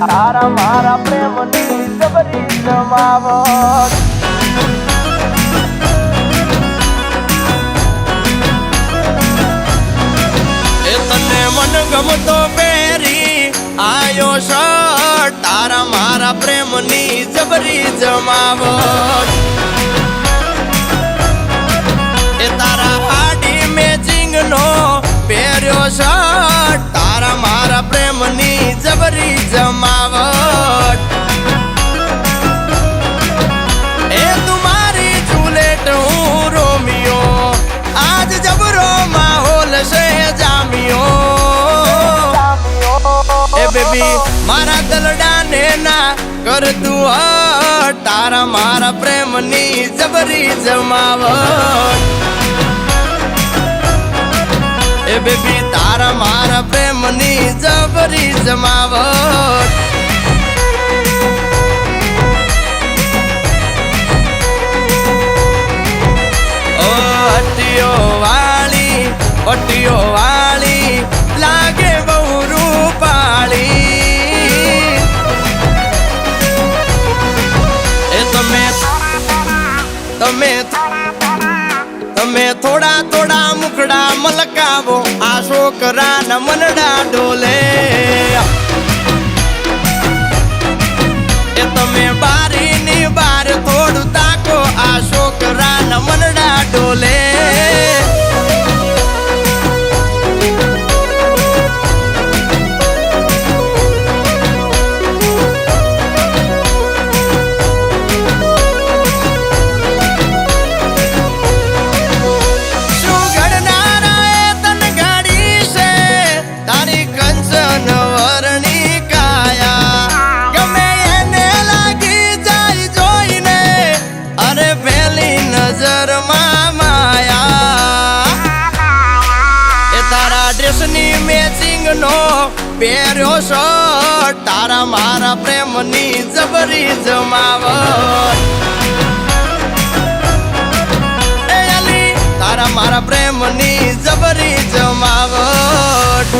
તારા મારા પ્રેમની જબરી જમાવટ તને મન ગમતો પહેરી આયો શર્ટ તારા મારા પ્રેમની જબરી જમાવટ. મારા દલડાને ના કર તું તારા મારા પ્રેમની જબરી જમાવટ. એ બેબી, તારા મારા પ્રેમની જબરી જમાવટ. પટ્ટીઓ વાળી પટીઓ વાળી તમે થોડા થોડા મુખડા મલકાવો આ છોકરાના મનડા ડોલે. નજરમાં માયા. એ તારા ડ્રેસની મેચિંગ નો પહેર્યો શર્ટ તારા મારા પ્રેમની જબરી જમાવટ. એ અલી, તારા મારા પ્રેમની જબરી જમાવટ.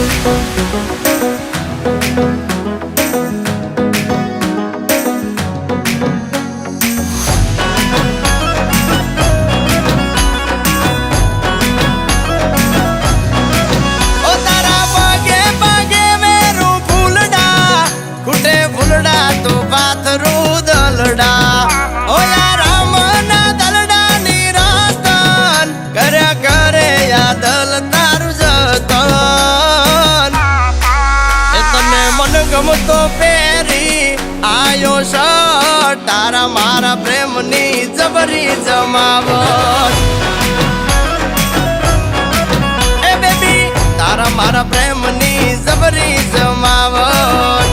ગમતો પહેરી આયો શર્ટ તારા મારા પ્રેમની જબરી જમાવટ. એ બેબી, તારા મારા પ્રેમની જબરી જમાવટ.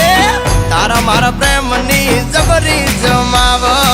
એ તારા મારા પ્રેમની જબરી જમાવટ.